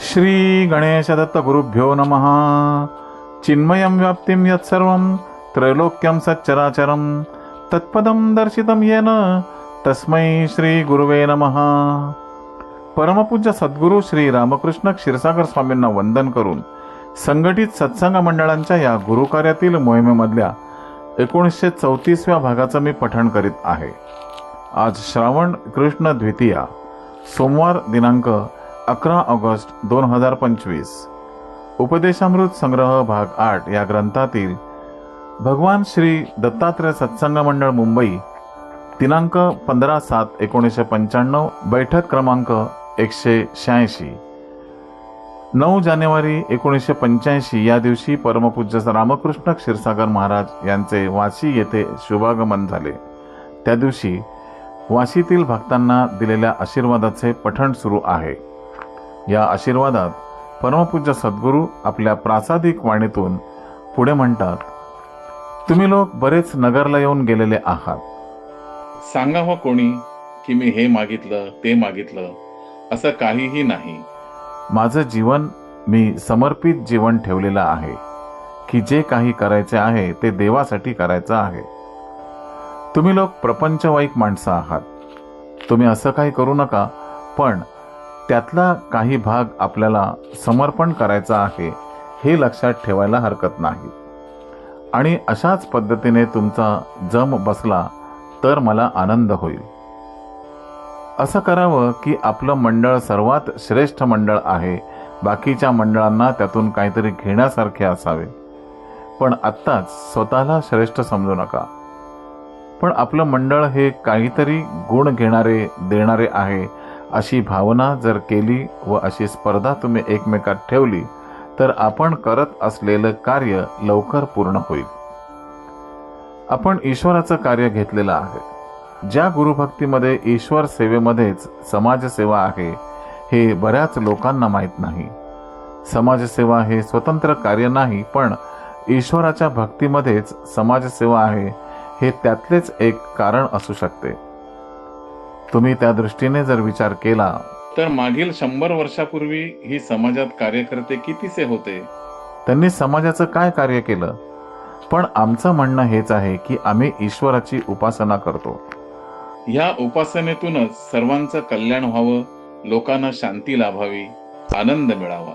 श्री गणेशदत्त गुरुभ्यो नमः। चिन्मयं व्याप्तिं यत्सर्वं त्रैलोक्यं सच्चराचरं। तत्पदं दर्शितं येन तस्मै श्री गुरुवे नमः। परमपूज्य सद्गुरू श्री रामकृष्ण क्षीरसागर स्वामींना वंदन करून संघटित सत्संग मंडळांच्या या गुरुकार्यातील मोहिमेमधल्या एकोणीसशे चौतीसव्या भागाचं मी पठण करीत आहे. आज श्रावण कृष्ण द्वितीया सोमवार दिनांक अकरा ऑगस्ट दोन हजार पंचवीस. उपदेशामृत संग्रह भाग आठ या ग्रंथातील भगवान श्री दत्तात्रय सत्संग मंडळ मुंबई दिनांक पंधरा सात एकोणीसशे पंच्याण्णव बैठक क्रमांक एकशे शहाऐंशी. नऊ जानेवारी एकोणीसशे पंच्याऐंशी या दिवशी परमपूज्य रामकृष्ण क्षीरसागर महाराज यांचे वाशी येथे शुभागमन झाले. त्या दिवशी वाशीतील भक्तांना दिलेल्या आशीर्वादाचे पठण सुरू आहे. या आशीर्वादात परमपूज्य सद्गुरू आपल्या प्रासादिक वाणीतून पुढे म्हणतात तुम्ही लोक बरेच नगरला येऊन गेलेले आहात. सांगावं कोणी की मी हे मागितलं ते मागितलं असं काहीही नाही. माझं जीवन मी समर्पित जीवन ठेवलेलं आहे की जे काही करायचे आहे ते देवासाठी करायचं आहे. तुम्ही लोक प्रपंचवाईक माणसं आहात. तुम्ही असं काही करू नका पण त्यातला काही भाग आपल्याला समर्पण करायचा आहे हे लक्षात ठेवायला हरकत नाही. आणि अशाच पद्धतीने तुमचा जम बसला तर मला आनंद होईल. असं करावं की आपलं मंडळ सर्वात श्रेष्ठ मंडळ आहे बाकीच्या मंडळांना त्यातून काहीतरी घेण्यासारखे असावे. पण आत्ताच स्वतःला श्रेष्ठ समजू नका. पण आपलं मंडळ हे काहीतरी गुण घेणारे देणारे आहे अशी भावना जर केली व अशी स्पर्धा तुम्ही एकमेकात ठेवली तर आपण करत असलेलं कार्य लवकर पूर्ण होईल. आपण ईश्वराचं कार्य घेतलेलं आहे. ज्या गुरुभक्तीमध्ये ईश्वर सेवेमध्येच समाजसेवा आहे हे बऱ्याच लोकांना माहीत नाही. समाजसेवा हे स्वतंत्र कार्य नाही पण ईश्वराच्या भक्तीमध्येच समाजसेवा आहे हे त्यातलेच एक कारण असू शकते. तुम्ही त्या दृष्टीने जर विचार केला. तर मागील शंभर वर्षापूर्वी ही समाजात कार्यकर्ते कितीसे होते? त्यांनी समाजाचं काय कार्य केलं? पण आमचं म्हणणं हेच आहे की आम्ही ईश्वराची उपासना करतो. ह्या उपासनेतूनच सर्वांचं कल्याण व्हावं लोकांना शांती लाभावी आनंद मिळावा.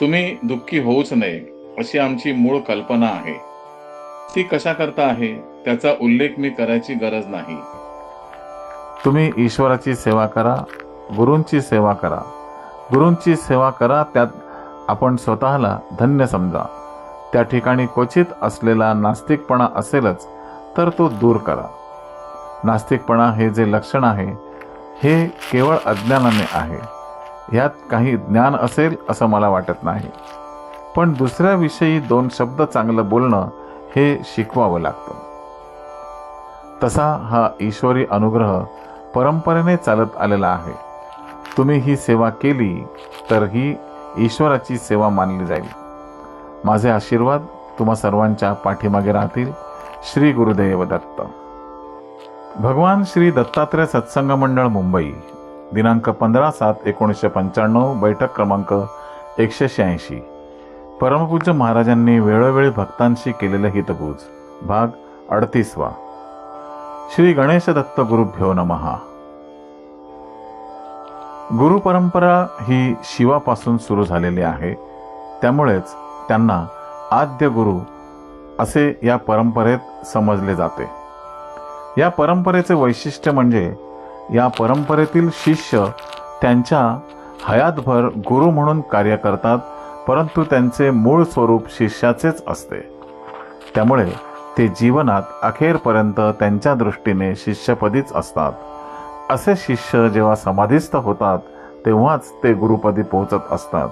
तुम्ही दुःखी होऊच नये अशी आमची मूळ कल्पना आहे. ती कशा करता आहे त्याचा उल्लेख मी करायची गरज नाही. तुम्ही ईश्वराची सेवा करा गुरूंची सेवा करा. गुरूंची सेवा करा त्यात आपण स्वतःला धन्य समजा. त्या ठिकाणी क्वचित असलेला नास्तिकपणा असेलच तर तो दूर करा. नास्तिकपणा हे जे लक्षण आहे हे केवळ अज्ञानाने आहे. यात काही ज्ञान असेल असं मला वाटत नाही. पण दुसऱ्याविषयी दोन शब्द चांगलं बोलणं हे शिकवावं लागतं. तसा हा ईश्वरी अनुग्रह परंपरेने चालत आलेला आहे. तुम्ही ही सेवा केली तर ही ईश्वराची सेवा मानली जाईल. माझे आशीर्वाद तुम्हा सर्वांच्या पाठीमागे राहतील. श्री गुरुदेव दत्त. भगवान श्री दत्तात्रय सत्संग मंडळ मुंबई दिनांक पंधरा सात एकोणीसशे पंच्याण्णव बैठक क्रमांक एकशे शहाऐंशी. परमपूज्य महाराजांनी वेळोवेळी भक्तांशी केलेलं हितगुज. भाग अडतीसवा. श्री गणेश दत्त गुरुभ्यो नमहा गुरु परंपरा ही शिवापासून सुरू झालेली आहे त्यामुळेच त्यांना आद्य गुरु असे या परंपरेत समजले जाते या परंपरेचे वैशिष्ट्य म्हणजे या परंपरेतील शिष्य त्यांच्या हयातभर गुरु म्हणून कार्य करतात परंतु त्यांचे मूळ स्वरूप शिष्याचेच असते त्यामुळे ते जीवनात अखेरपर्यंत त्यांच्या दृष्टीने शिष्यपदीच असतात. असे शिष्य जेव्हा समाधिस्थ होतात तेव्हाच ते गुरुपदी पोहोचत असतात.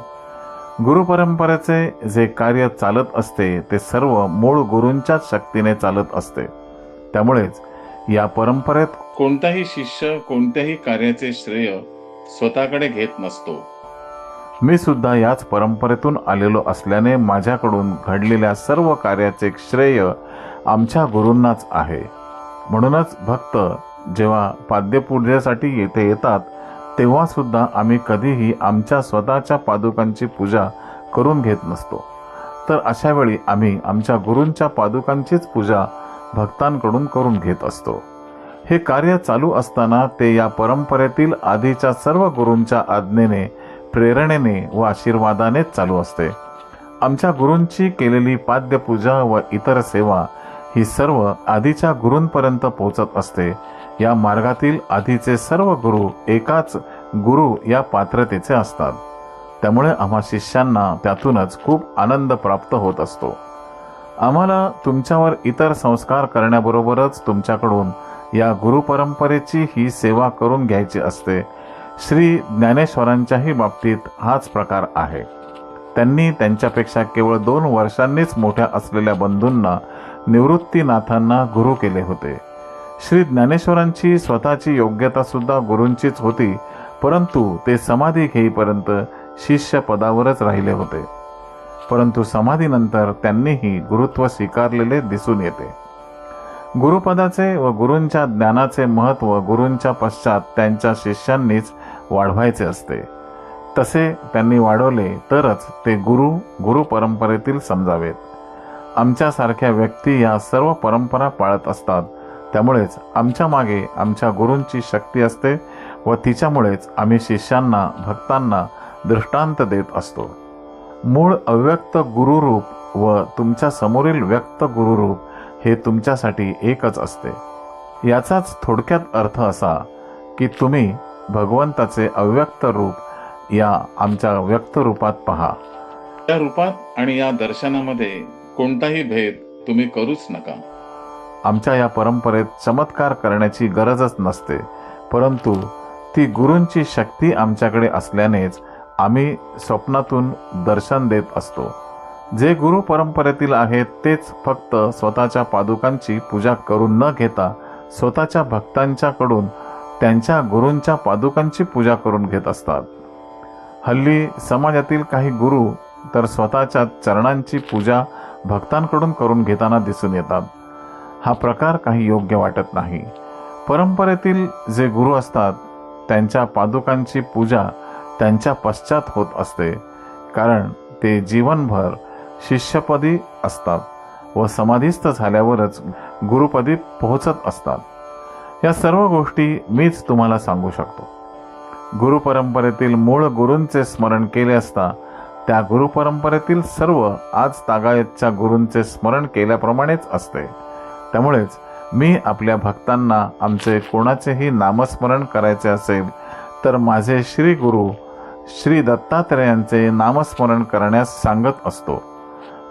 गुरु परंपरेचे जे कार्य चालत असते ते सर्व मूळ गुरूंच्याच शक्तीने चालत असते. त्यामुळेच या परंपरेत कोणताही शिष्य कोणत्याही कार्याचे श्रेय स्वतःकडे घेत नसतो. मी सुद्धा याच परंपरेतून आलेलो असल्याने माझ्याकडून घडलेल्या सर्व कार्याचे श्रेय आमच्या गुरूंनाच आहे. म्हणूनच भक्त जेव्हा पाद्यपूजेसाठी येथे येतात तेव्हा सुद्धा आम्ही कधीही आमच्या स्वतःच्या पादुकांची पूजा करून घेत नसतो. तर अशा वेळी आम्ही आमच्या गुरूंच्या पादुकांचीच पूजा भक्तांकडून करून घेत असतो. हे कार्य चालू असताना ते या परंपरेतील आधीच्या सर्व गुरूंच्या आज्ञेने प्रेरणेने व आशीर्वादानेच चालू असते. आमच्या गुरूंची केलेली पाद्यपूजा व इतर सेवा ही सर्व आधीच्या गुरूंपर्यंत पोहोचत असते. या मार्गातील आधीचे सर्व गुरु एकाच गुरु या पात्रतेचे असतात. त्यामुळे आम्हा शिष्यांना त्यातूनच खूप आनंद प्राप्त होत असतो. आम्हाला तुमच्यावर इतर संस्कार करण्याबरोबरच तुमच्याकडून या गुरुपरंपरेची ही सेवा करून घ्यायची असते. श्री ज्ञानेश्वरांच्याही बाबतीत हाच प्रकार आहे. त्यांनी त्यांच्यापेक्षा केवळ दोन वर्षांनीच मोठ्या असलेल्या बंधूंना निवृत्तीनाथांना गुरु केले होते. श्री ज्ञानेश्वरांची स्वतःची योग्यता सुद्धा गुरूंचीच होती परंतु ते समाधी घेईपर्यंत शिष्य पदावरच राहिले होते. परंतु समाधीनंतर त्यांनीही गुरुत्व स्वीकारलेले दिसून येते. गुरुपदाचे व गुरूंच्या ज्ञानाचे महत्त्व गुरूंच्या पश्चात त्यांच्या शिष्यांनीच वाढवायचे असते. तसे त्यांनी वाढवले तरच ते गुरु गुरु परंपरेतील समजावेत. आमच्यासारख्या व्यक्ती या सर्व परंपरा पाळत असतात. त्यामुळेच आमच्या मागे आमच्या गुरूंची शक्ती असते व तिच्यामुळेच आम्ही शिष्यांना भक्तांना दृष्टांत देत असतो. मूळ अव्यक्त गुरुरूप व तुमच्या समोरील व्यक्त गुरुरूप हे तुमच्यासाठी एकच असते. याचाच थोडक्यात अर्थ असा की तुम्ही भगवंताचे अव्यक्त रूप या आमच्या व्यक्त रूपात पहा. या रूपात आणि या दर्शनामध्ये कोणताही भेद तुम्ही करूच नका. आमच्या या परंपरेत चमत्कार करण्याची गरजच नसते परंतु ती गुरूंची शक्ती आमच्याकडे असल्यानेच आम्ही स्वप्नातून दर्शन देत असतो. जे गुरु परंपरेतील आहेत तेच फक्त स्वतःच्या पादुकांची पूजा करून न घेता स्वतःच्या भक्तांच्याकडून त्यांच्या गुरूंच्या पादुकांची पूजा करून घेत असतात. हल्ली समाजातील काही गुरु तर स्वतःच्या चरणांची पूजा भक्तांकडून करून घेताना दिसून येतात. हा प्रकार काही योग्य वाटत नाही. परंपरेतील जे गुरु असतात त्यांच्या पादुकांची पूजा त्यांच्या पश्चात होत असते कारण ते जीवनभर शिष्यपदी असतात व समाधीस्थ झाल्यावरच गुरुपदी पोहोचत असतात. या सर्व गोष्टी मीच तुम्हाला सांगू शकतो. गुरुपरंपरेतील मूळ गुरूंचे स्मरण केले असता त्या गुरुपरंपरेतील सर्व आज तागायतच्या गुरूंचे स्मरण केल्याप्रमाणेच असते. त्यामुळेच मी आपल्या भक्तांना आमचे कोणाचेही नामस्मरण करायचे असेल तर माझे श्री गुरु श्री दत्तात्रेयांचे नामस्मरण करण्यास सांगत असतो.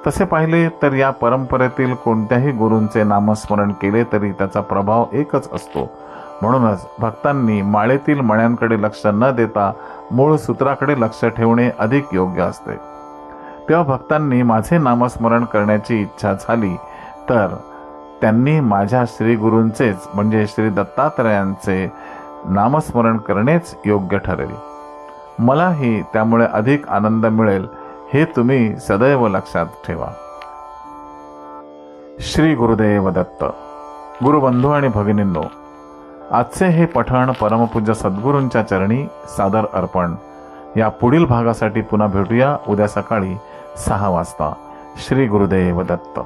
तसे पाहिले तर या परंपरेतील कोणत्याही गुरूंचे नामस्मरण केले तरी त्याचा प्रभाव एकच असतो. म्हणूनच भक्तांनी माळेतील मण्यांकडे लक्ष न देता मूळ सूत्राकडे लक्ष ठेवणे अधिक योग्य असते. तेव्हा भक्तांनी माझे नामस्मरण करण्याची इच्छा झाली तर त्यांनी माझ्या श्रीगुरूंचेच म्हणजे श्री दत्तात्रयांचे नामस्मरण करणेच योग्य ठरेल. मलाही त्यामुळे अधिक आनंद मिळेल. हे तुम्ही सदैव लक्षात ठेवा. श्री गुरुदेव दत्त गुरुबंधू आणि भगिनींनो आजचे हे पठण परमपूज्य सद्गुरूंच्या चरणी सादर अर्पण या पुढील भागासाठी पुन्हा भेटूया उद्या सकाळी सहा वाजता. श्री गुरुदेव दत्त.